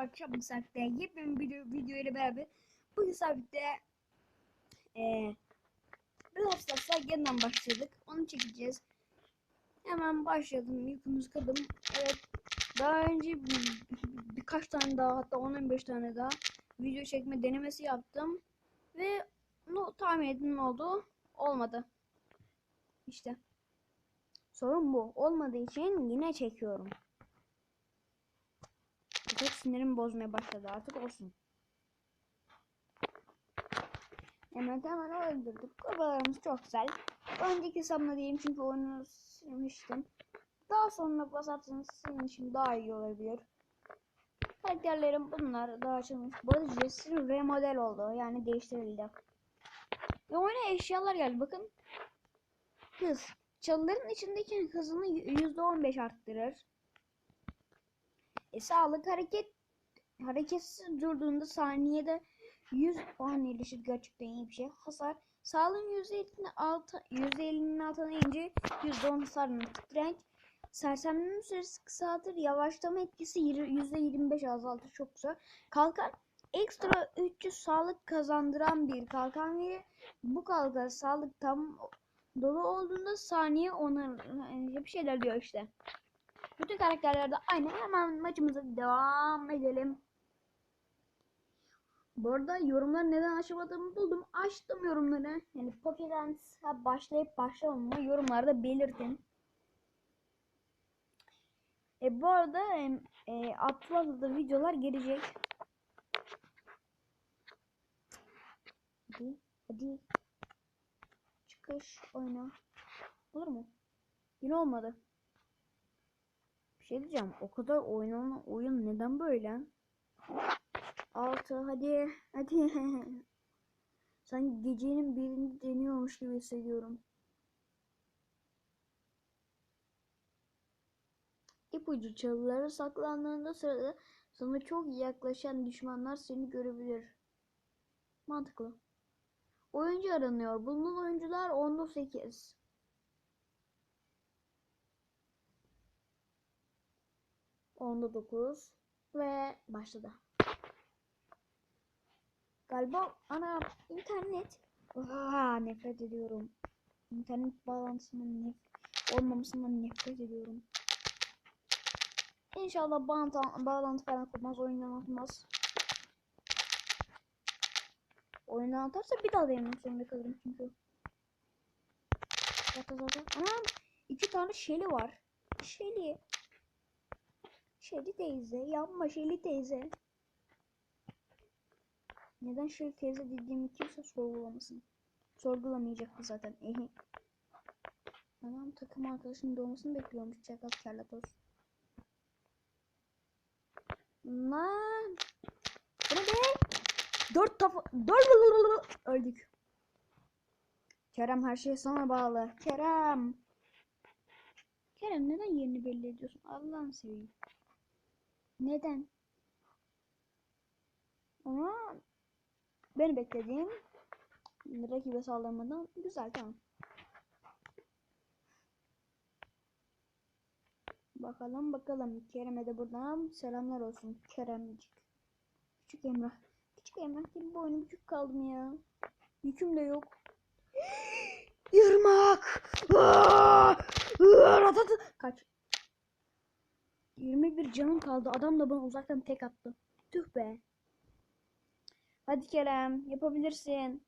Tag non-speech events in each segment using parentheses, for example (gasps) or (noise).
akşam saatte yepyeni bir video, video ile beraber bugün saatte eee Brawl Stars'a yeniden başladık. Onu çekeceğiz. Hemen başladım. Yükümüzü kırdım. Evet. Daha önce bir, birkaç tane daha hatta 10-15 tane daha video çekme denemesi yaptım. Ve no, tahmin edin ne oldu? Olmadı. İşte. Sorun bu. Olmadığı için yine çekiyorum. Çok sinirimi bozmaya başladı artık olsun. Hemen hemen öldürdük. Kafalarımız çok güzel. Önceki hesabımda diyeyim çünkü oyunu silmiştim. Daha sonra basarsanız sizin için daha iyi olabilir. Karakterlerim bunlar daha açılmış. Bu arada Jesse'nin remodel oldu. Yani değiştirildi. Ve oyuna eşyalar geldi. Bakın. Hız. Çalıların içindeki hızını %15 arttırır. E, sağlık hareket hareketsiz durduğunda saniyede 100 puan iyileşir gerçekten iyi bir şey. Hasar sağlığın %50'nin altı %50'nin altına ince %10 hasarını renk sersemleme süresi kısaltır. Yavaşlama etkisi %25 azaltır. Çok güzel. Kalkan ekstra 300 sağlık kazandıran bir kalkan ve bu kalkan sağlık tam dolu olduğunda saniye ona bir şeyler diyor işte. Bütün karakterlerde aynı. Hemen maçımıza devam edelim. Bu arada yorumları neden açamadığımı buldum. Açtım yorumları. Yani Pokemon'a başlayıp başlamamı yorumlarda belirtin. E bu arada e, e, Atlas'da videolar gelecek. Hadi, hadi. Çıkış oyna. Olur mu? Yine olmadı. Şey diyeceğim. O kadar oynanan oyun neden böyle? 6 hadi hadi. (laughs) Sanki gecenin birini deniyormuş gibi hissediyorum. İpucu çalılara saklandığında sırada sana çok yaklaşan düşmanlar seni görebilir. Mantıklı. Oyuncu aranıyor. Bulunan oyuncular 18. Onda 9 ve başladı. Galiba ana internet. Aa, nefret ediyorum. İnternet bağlantısının nef olmamasından nefret ediyorum. İnşallah bağlantı, bağlantı falan kurmaz, oyundan atmaz. Oyundan atarsa bir daha denemek zorunda kalırım çünkü. Zaten zaten. Anam iki tane Shelly var. Shelly. Shelly teyze. Yapma Shelly teyze. Neden Shelly teyze dediğimi kimse sorgulamasın. Sorgulamayacaktı zaten. Adam takım arkadaşının doğmasını bekliyormuş. Çakal kerlatos. Lan. Bu ne be? Dört tafa... Dört... Öldük. Kerem her şey sana bağlı. Kerem. Kerem neden yerini belli ediyorsun? Allah'ını seveyim. Neden? Ama beni beklediğim rakibe saldırmadan güzel tamam. Bakalım bakalım Kerem'e de buradan selamlar olsun Keremcik. Küçük Emrah. Küçük Emrah gibi boynum küçük kaldım ya. Yüküm de yok. (gasps) Yırmak. Kaç. 21 canım kaldı. Adam da bana uzaktan tek attı. Tüh be. Hadi Kerem yapabilirsin.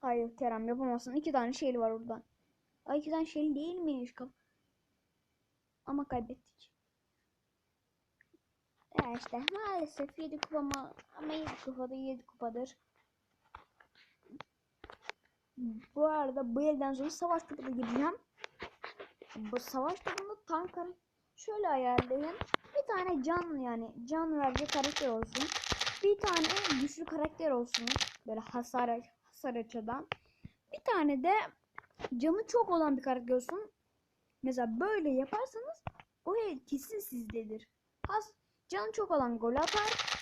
Hayır Kerem yapamazsın. İki tane şeyli var oradan. Ay iki tane şeyli değil miymiş? Ama kaybettik. Ya işte maalesef 7 kupa ama, ama 7 kupada 7 kupadır. Bu arada bu elden sonra savaş topuna gireceğim. Bu savaş topunda tankın şöyle ayarlayın. Bir tane can yani can verici karakter olsun. Bir tane güçlü karakter olsun. Böyle hasar hasar açıdan. Bir tane de canı çok olan bir karakter olsun. Mesela böyle yaparsanız o el kesin sizdedir. Has canı çok olan gol atar.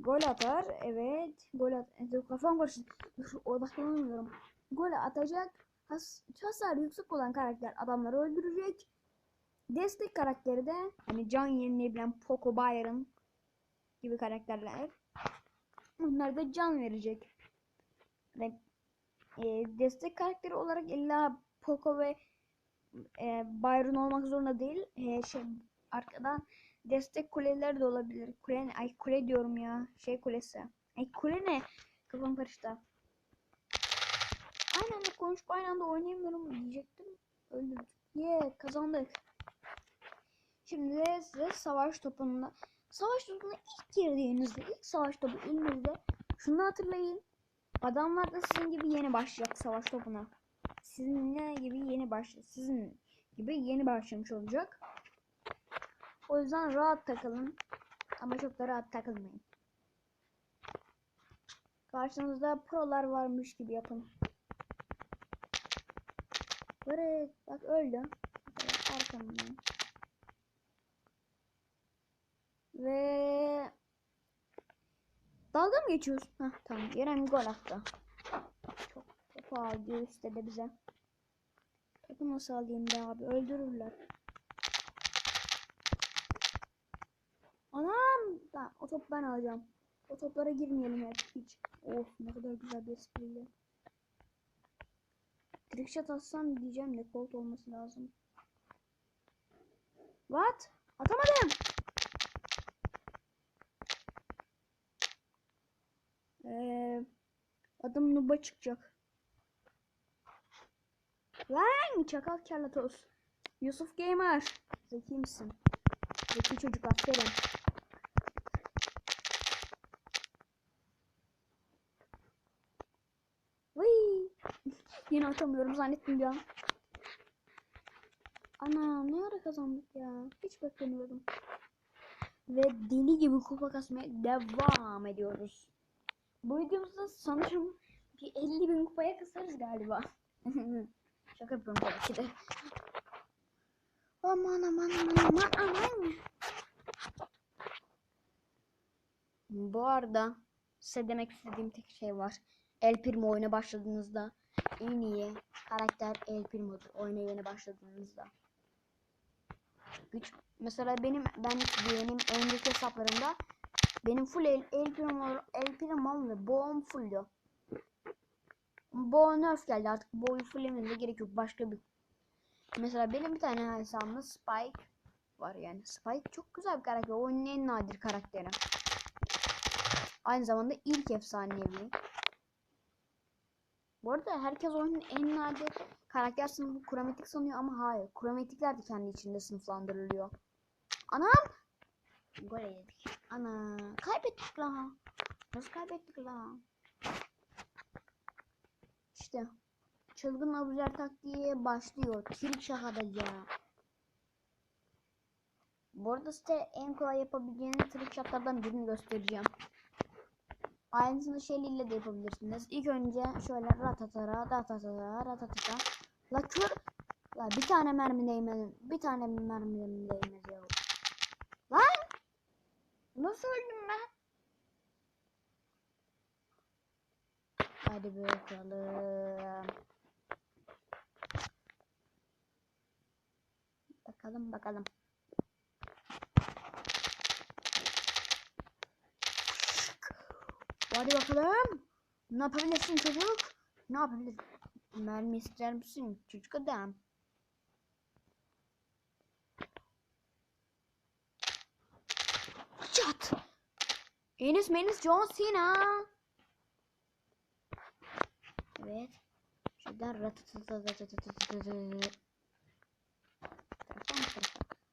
Gol atar. Evet. Gol at. Dur, kafam karıştı. Dur, odaklanamıyorum. Gol atacak. Has hasar yüksek olan karakter adamları öldürecek. Destek karakteri de hani can yenileyebilen Poco Byron. gibi karakterler. Bunlar da can verecek. Ve e, destek karakteri olarak illa Poco ve e, Byron olmak zorunda değil. E, şey arkadan destek kuleler de olabilir. Kule ne? Ay kule diyorum ya. Şey kulesi. Ay kule ne? Kafam karıştı. Aynı anda konuşup aynı anda oynayamıyorum diyecektim. Öldüm. Yeah kazandık. Şimdi size savaş topunda savaş topuna ilk girdiğinizde ilk savaş topu elinizde şunu hatırlayın. Adamlar da sizin gibi yeni başlayacak savaş topuna. Sizinle gibi yeni baş sizin gibi yeni başlamış olacak. O yüzden rahat takılın. Ama çok da rahat takılmayın. Karşınızda prolar varmış gibi yapın. Böyle bak öldü. Arkamdan. Ve dalga mı geçiyorsun? Hah tamam. Yerem gol attı. Çok topu aldı istedi bize. Topu nasıl alayım be abi? Öldürürler. Anam! Tamam, o topu ben alacağım. O toplara girmeyelim hep hiç. Of ne kadar güzel bir espriyle. Trickshot atsam diyeceğim de colt olması lazım. What? Atamadım. Ee, adım Nuba çıkacak. Lan çakal kerlatos. Yusuf Gamer. Zeki misin? Zeki çocuk aferin. Vıy. (laughs) Yine atamıyorum zannettim ya. Ana ne ara kazandık ya. Hiç beklemiyordum. Ve deli gibi kupa kasmaya devam ediyoruz. Bu videomuzda sanırım bir 50 bin kupaya kasarız galiba. (laughs) Şaka yapıyorum tabii ki de. Aman aman aman aman aman. Bu arada size demek istediğim tek şey var. El Primo oyuna başladığınızda en iyi karakter El Primo'dur. Oyuna yeni başladığınızda. Güç mesela benim ben benim önceki hesaplarımda benim full El, El Primo El Primo ve Boğum fulldü. Bo nerf geldi artık Bo'yu fulllemenize gerek yok. Başka bir Mesela benim bir tane hesabımda Spike var yani. Spike çok güzel bir karakter. Oyunun en nadir karakteri. Aynı zamanda ilk efsanevi. Bu arada herkes oyunun en nadir karakter sınıfı kromatik sanıyor ama hayır. Kromatikler de kendi içinde sınıflandırılıyor. Anam! Gol yedik. Ana! Kaybettik la. Nasıl kaybettik la? İşte. Çılgın abuzer taktiği başlıyor. Kilik şakada ya. Bu arada size en kolay yapabileceğiniz trick shotlardan birini göstereceğim. Aynısını ile de yapabilirsiniz. İlk önce şöyle ratatara ratatara ratatata. La kör. La bir tane mermi değmedi. Bir tane mermi değmedi. Lan! Nasıl öldüm ben? Hadi bakalım. Bakalım bakalım. Hadi bakalım. Ne yapabilirsin çocuk? Ne yapabilirsin? Mermi ister misin çocuk adam? Çat. Enes Menis John Cena. Evet. Şuradan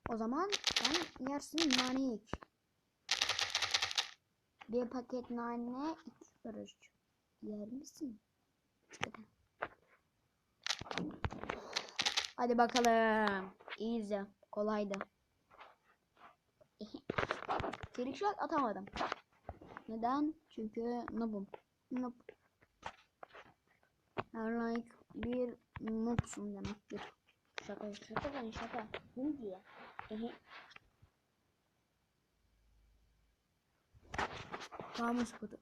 O zaman ben yarısını. Bir paket nane 2 kuruş. Yer misin? Hadi bakalım. İyiydi. Kolaydı. Trick atamadım. Neden? Çünkü noobum. Her like bir noobsun demektir. Şaka şaka ben şaka. Ne diye? Ehe. Kamus kodu.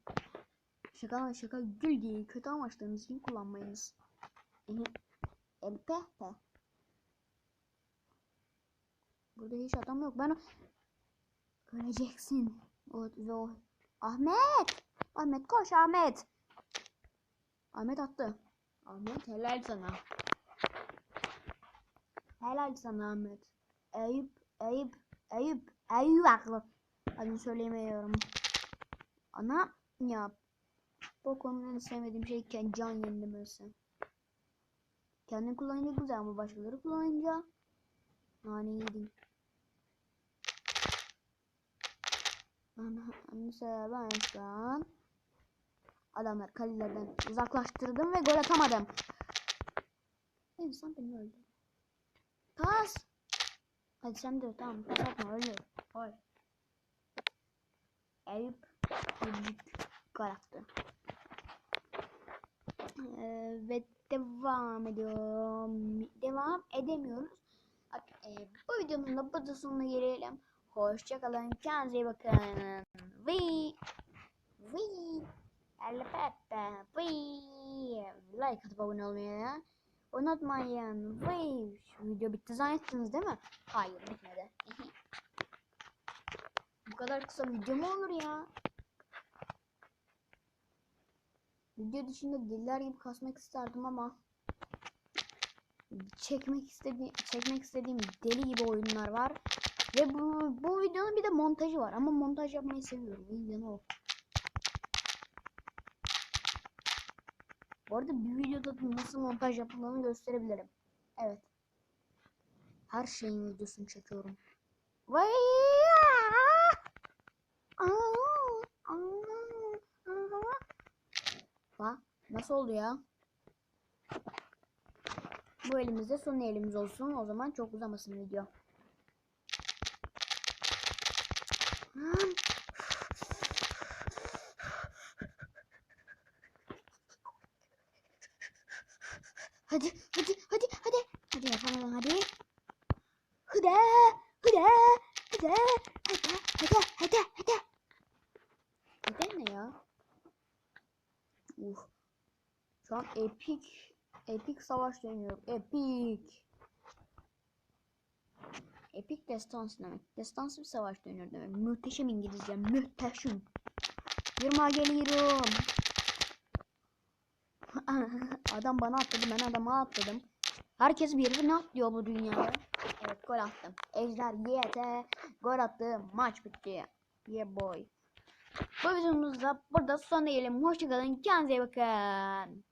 Şaka şaka gül diye kötü amaçlarınız için kullanmayınız. Ehe. Elbette. Burada hiç adam yok. Ben öleceksin. O, o. Ahmet. Ahmet koş Ahmet. Ahmet attı. Ahmet helal sana. Helal sana Ahmet. Eyüp, Eyüp, Eyüp, Eyüp aklı. Adını söyleyemiyorum. Ana ya. Bu konuda sevmediğim şey kendi can yenilemesi. Kendin kullanınca güzel ama başkaları kullanınca iyi değil. Ana, mesela ben şu an adamlar kalelerden uzaklaştırdım ve gol atamadım. İnsan beni öldü. Pas. Hadi sen de tamam pas atma öldü. Gol. Eyüp Eyüp gol attı. Ee, ve devam ediyorum. Devam edemiyoruz. Bak, e, bu videonun da burada sonuna gelelim. Hoşçakalın. Kendinize iyi bakın. Ve ve elbette like atıp abone olmayı unutmayın. Şu video bitti zannettiniz değil mi? Hayır bitmedi. Bu kadar kısa video mu olur ya? Video dışında diller gibi kasmak isterdim ama çekmek istediğim çekmek istediğim deli gibi oyunlar var. Ve bu, bu videonun bir de montajı var ama montaj yapmayı seviyorum. İyi o. Bu arada bir videoda da nasıl montaj yapıldığını gösterebilirim. Evet. Her şeyin videosunu çekiyorum. Vay! Bak nasıl oldu ya? Bu elimizde son elimiz olsun. O zaman çok uzamasın video. Hadi, hadi, hadi, hadi. Hadi yapalım hadi. Hadi, hadi, hadi, hadi, hadi, hadi, hadi. Hadi ne ya? Uh. Şu an epik, epik savaş dönüyor. Epik. Epik destans demek. Destans bir savaş dönüyor demek. Muhteşem İngilizce. Muhteşem. Yırma geliyorum. Adam bana atladı. Ben adama atladım. Herkes birbirine atlıyor bu dünyada. Evet gol attım. Ejder YT gol attı. Maç bitti. Yeah boy. Bu videomuzda burada son diyelim. Hoşçakalın. Kendinize bakın.